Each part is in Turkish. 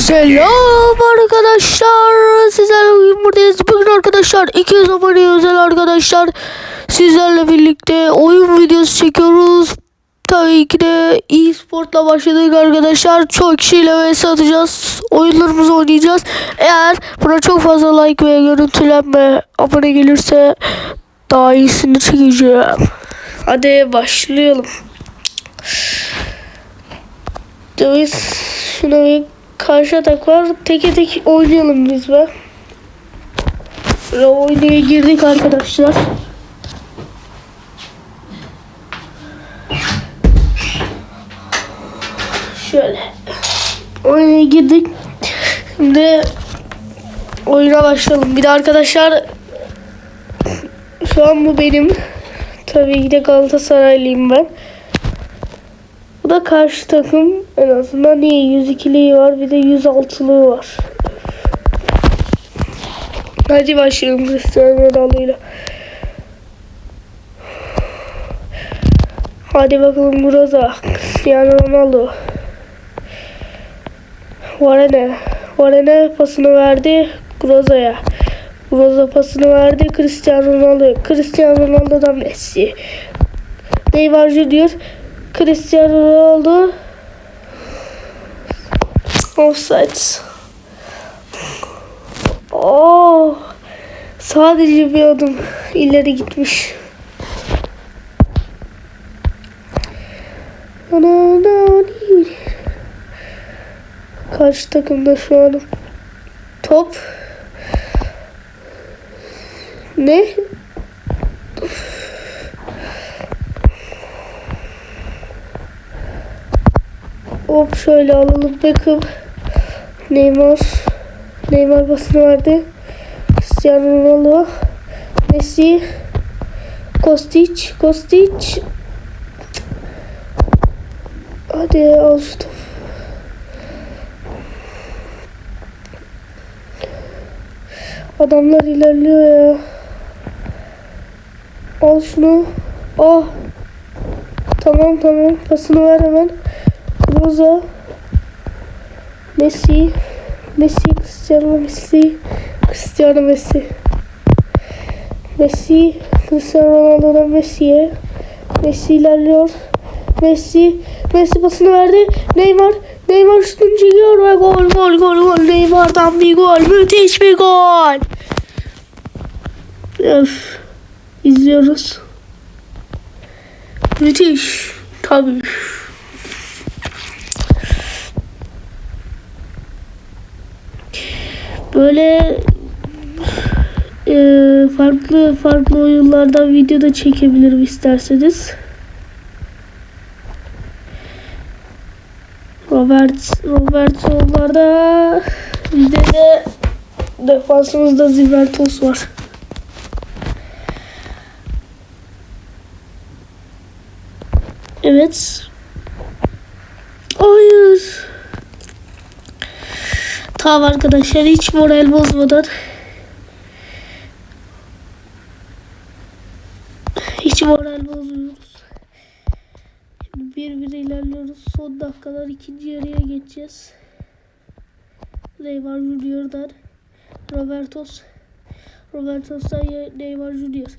Selam arkadaşlar. Sizlerle bugün buradayız. Bugün arkadaşlar 200 abone özel arkadaşlar. Sizlerle birlikte oyun videosu çekiyoruz. Tabii ki de e-sportla başladık arkadaşlar. Çok kişiyle vs atacağız. Oyunlarımızı oynayacağız. Eğer buna çok fazla like ve görüntülenme abone gelirse daha iyisini çekeceğim. Hadi başlayalım. Biz şuna bir karşı atak var. Teke tek oynayalım biz be. Böyle oynaya girdik arkadaşlar. Şöyle. Oynaya girdik. Şimdi oyuna başlayalım. Bir de arkadaşlar şu an bu benim. Tabii ki de Galatasaraylıyım ben. Da karşı takım en azından iyi 102'liği var bir de 106'lığı var. Hadi başlayalım Cristiano Ronaldo'yla. Hadi bakalım burada Cristiano Ronaldo. Varane. Varane pasını verdi Groza'ya. Groza pasını verdi Cristiano Ronaldo. Cristiano Ronaldo'dan Messi. Neymar Junior. Cristiano Ronaldo. Offside. Oh. Sadece bir adım ileri gitmiş. Karşı takımda şu an top ne? Hop şöyle alalım Beckham. Neymar. Neymar basını verdi. Cristiano Ronaldo. Messi. Kostic. Kostic. Hadi al şu. Adamlar ilerliyor ya. Al şunu. Ah. Tamam tamam. Pasını ver hemen. Rosa. Messi. Messi. Cristiano Messi. Cristiano Messi. Messi. Cristiano Ronaldo'dan Messi'ye. Messi ilerliyor. Messi. Messi pasını verdi. Neymar. Neymar şutunu çekiyor ve gol gol gol gol. Neymar'dan bir gol. Müthiş bir gol. Öf. İzliyoruz. Müthiş. Tabii. Böyle e, farklı farklı oyunlardan video da çekebilirim isterseniz. Robert Robert onlarda bizde de defansımızda Zivertos var. Evet. Hayır. Tamam arkadaşlar hiç moral bozmadan hiç moral bozmuyoruz. Şimdi bir ilerliyoruz. Son dakikalar ikinci yarıya geçeceğiz. Neymar Junior'dan Robertos Robertos'tan Neymar Junior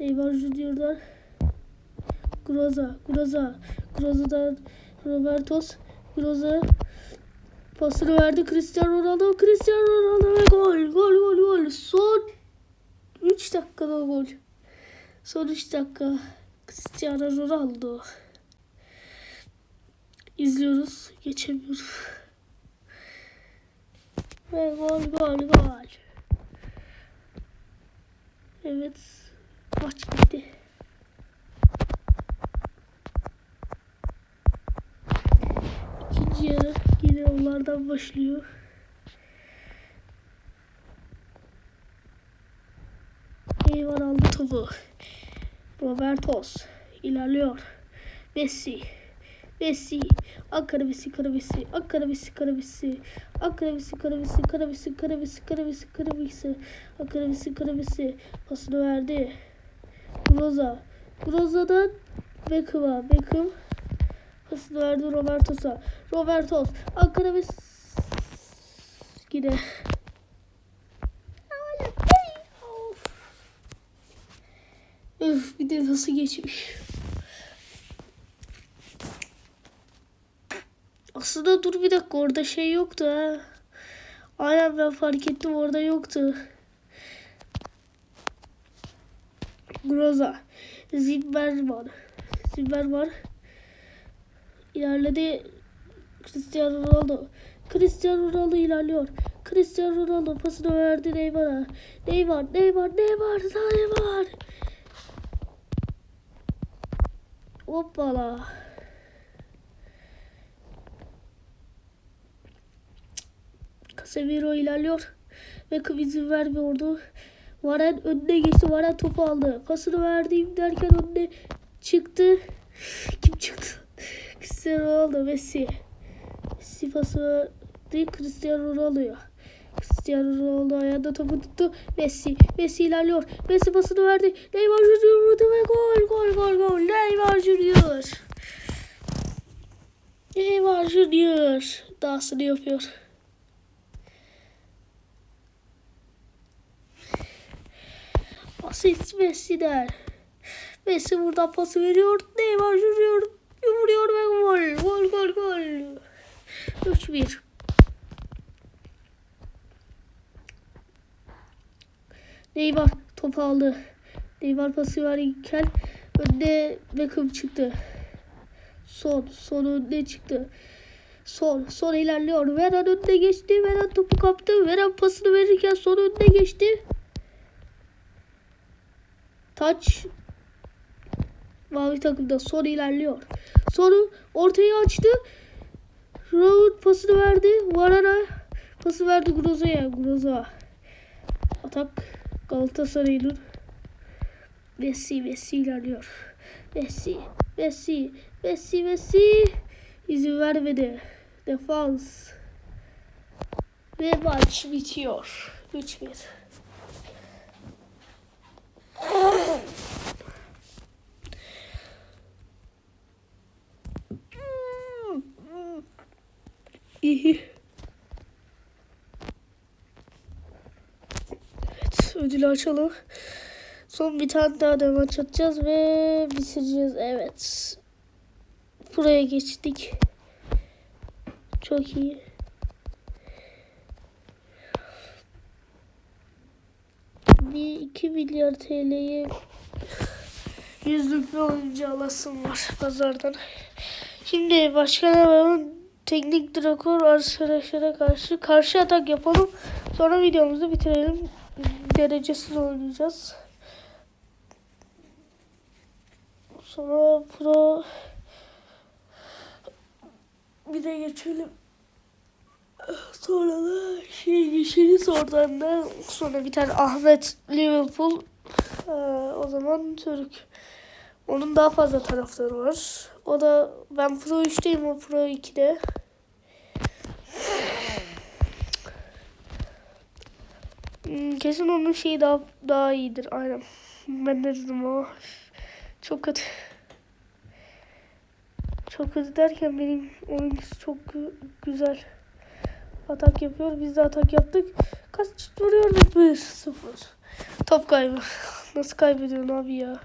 Neymar Junior'dan Groza Groza Groza'dan Robertos Groza Pasını verdi Cristiano Ronaldo. Cristiano Ronaldo ve gol. Gol gol gol. Son 3 dakikada gol. Son 3 dakika. Cristiano Ronaldo. İzliyoruz. Geçemiyorum. Ve gol gol gol. Evet. Maç bitti. İkinci yarı yine onlardan başlıyor. Eyvar aldı topu. Robertos ilerliyor. Messi. Messi. Kara Messi, Kara Messi, Kara Messi, Kara Messi. Ankara Messi, Kara Messi. Pasını verdi. Groza. Groza'dan Beckham'a. Beckham pasını verdi Robertos'a. Robertos. Ankara ve Yine. Öf bir de nasıl geçmiş. Aslında dur bir dakika orada şey yoktu ha. Aynen ben fark ettim orada yoktu. Groza. Zimmerman. Zimmerman. İlerledi. Cristiano Ronaldo. Cristiano Ronaldo ilerliyor. Cristiano Ronaldo pasını verdi Neymar'a. Neymar, Neymar, Neymar, Neymar. Hoppala. Casemiro ilerliyor. Ve izin vermiyordu. Varen önüne geçti. Varen topu aldı. Pasını verdiğim derken önüne çıktı. Kim çıktı? Cristiano Ronaldo, Messi. Messi pası verdi. Cristiano Ronaldo'ya. Cristiano Ronaldo ayağında topu tuttu. Messi. Messi ilerliyor. Messi pasını verdi. Neymar Junior vurdu ve gol. Gol gol gol. Neymar Junior. Neymar Junior. Dansını yapıyor. Asist Messi'den. Messi buradan pası veriyor. Neymar Junior vuruyor ve gol. Gol gol gol. 3-1. Neymar topu aldı. Neymar pası verirken önde Beckham çıktı. Son, son önde çıktı. Son, son ilerliyor. Veran önde geçti. Veran topu kaptı. Veran pasını verirken son önde geçti. Taç mavi takımda son ilerliyor. Sonu ortaya açtı. Raul pasını verdi. Varana pası verdi Groza'ya. Groza. Atak Galatasaray'ın Messi Messi ilerliyor. Messi Messi Messi Messi izin vermedi. Defans. Ve maç bitiyor. 3-1. İyi. Evet ödülü açalım. Son bir tane daha da maç atacağız ve bitireceğiz. Evet. Buraya geçtik. Çok iyi. Bir 2 milyar TL'yi yüzlük bir oyuncu alasım var pazardan. Şimdi başkan adamın teknik direktör arkadaşlara karşı karşı atak yapalım. Sonra videomuzu bitirelim. Derecesiz oynayacağız. Sonra pro bir de geçelim. Sonra da şey geçeriz oradan da sonra bir tane Ahmet Liverpool ee, o zaman Türk. Onun daha fazla taraftarı var. O da ben Pro 3'teyim o Pro 2'de. Hmm, Kesin onun şeyi daha daha iyidir. Aynen. Ben de dedim ama çok kötü. Çok kötü derken benim oyuncusu çok gü- güzel. Atak yapıyor. Biz de atak yaptık. Kaç vuruyor? 1-0. Top kaybı. Nasıl kaybediyorsun abi ya?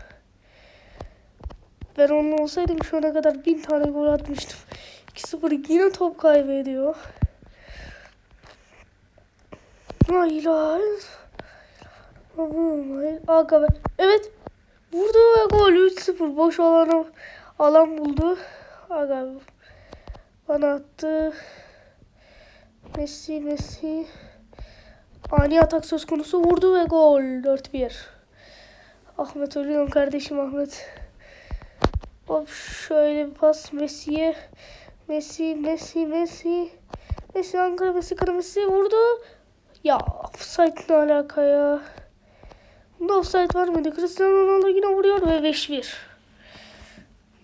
Ben onunla olsaydım şu ana kadar bin tane gol atmıştım. 2-0 yine top kaybediyor. Hayır hayır. Hayır. Aga be. Evet. Vurdu ve gol 3-0. Boş alanı alan buldu. Aga bana attı. Messi Messi. Ani atak söz konusu vurdu ve gol 4-1. Ahmet ölüyorum kardeşim Ahmet. Hop şöyle bir pas Messi'ye. Messi, Messi, Messi. Messi Ankara, Messi, Kara, Messi vurdu. Ya offside ne alaka ya? Bunda offside var mıydı? Cristiano Ronaldo yine vuruyor ve 5-1.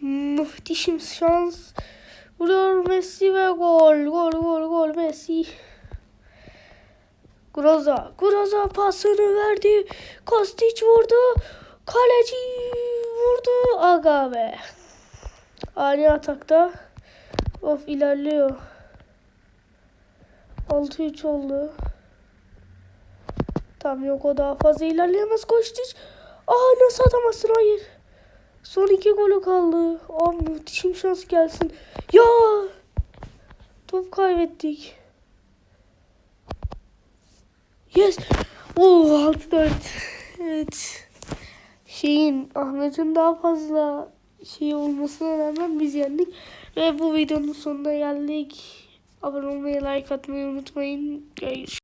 Muhteşem şans. Vuruyor Messi ve gol. Gol, gol, gol Messi. Groza. Groza pasını verdi. Kostic vurdu. Kaleci vurdu. Aga be. Ani atakta. Of ilerliyor. 6-3 oldu. Tamam yok o daha fazla ilerleyemez koştu. Aa nasıl atamazsın hayır. Son iki golü kaldı. Abi müthişim şans gelsin. Ya top kaybettik. Yes. Oo 6-4. Evet. Şeyin Ahmet'in daha fazla şey olmasına rağmen biz yendik. Ve bu videonun sonuna geldik. Abone olmayı, like atmayı unutmayın. Görüşürüz.